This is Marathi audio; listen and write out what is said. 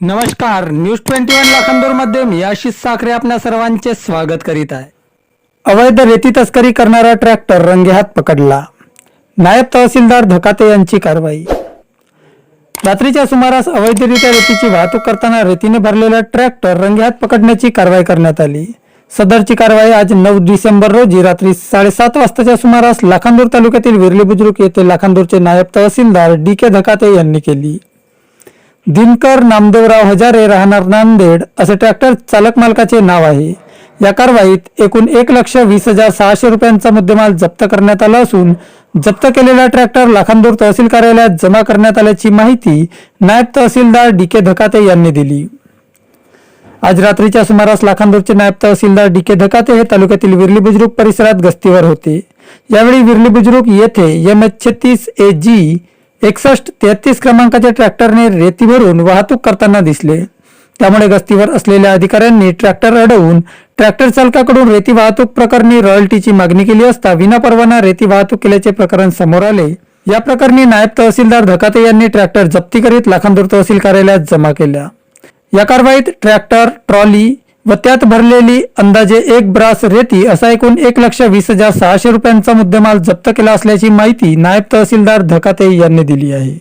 नमस्कार न्यूज ट्वेंटी वन लाखांदूरमध्ये मी आशिष साखरे आपल्या सर्वांचे स्वागत करीत आहे. अवैध रेती तस्करी करणारा ट्रॅक्टर रंगेहात पकडला. नायब तहसीलदार धकाते यांची कारवाई. रात्रीच्या सुमारास अवैधरित्या रेतीची वाहतूक करताना रेतीने भरलेला ट्रॅक्टर रंगेहात पकडण्याची कारवाई करण्यात आली. सदरची कारवाई आज नऊ डिसेंबर रोजी रात्री साडेसात वाजताच्या सुमारास लाखांदूर तालुक्यातील विरली बुजुर्ग येथे लाखांदूरचे नायब तहसीलदार डी के धकाते यांनी केली. दिनकर नामदेवराव हजारे राहणार नांदेड असे ट्रॅक्टर चालक मालकाचे नाव आहे. या कारवाईत एकूण एक लक्ष वीस हजार सहाशे रुपयांचा मुद्देमाल जप्त करण्यात आला असून जप्त केलेला ट्रॅक्टर लाखांदूर तहसील कार्यालयात जमा करण्यात आल्याची माहिती नायब तहसीलदार डी के धकाते यांनी दिली. आज रात्रीच्या सुमारास लाखांदूरचे नायब तहसीलदार डी के धकाते हे तालुक्यातील विरली बुजुर्ग परिसरात गस्तीवर होते. यावेळी विरली बुजुर्ग येथे एम एच छत्तीस ए जी एकसष्ट तेहतीस क्रमांकाच्या ट्रॅक्टरने रेती भरून वाहतूक करताना दिसले. त्यामुळे गस्तीवर असलेल्या अधिकाऱ्यांनी ट्रॅक्टर अडवून ट्रॅक्टर चालकाकडून रेती वाहतूक प्रकरणी रॉयल्टीची मागणी केली असता विनापरवाना रेती वाहतूक केल्याचे प्रकरण समोर आले. या प्रकरणी नायब तहसीलदार धकाते यांनी ट्रॅक्टर जप्ती करीत लाखांदूर तहसील कार्यालयात जमा केल्या. या कारवाईत ट्रॅक्टर ट्रॉली व त्यात भरलेली अंदाजे एक ब्रास रेती असा एकूण एक लक्ष वीस हजार सहाशे रुपयांचा मुद्देमाल जप्त केला असल्याची माहिती नायब तहसीलदार धकाते यांनी दिली आहे.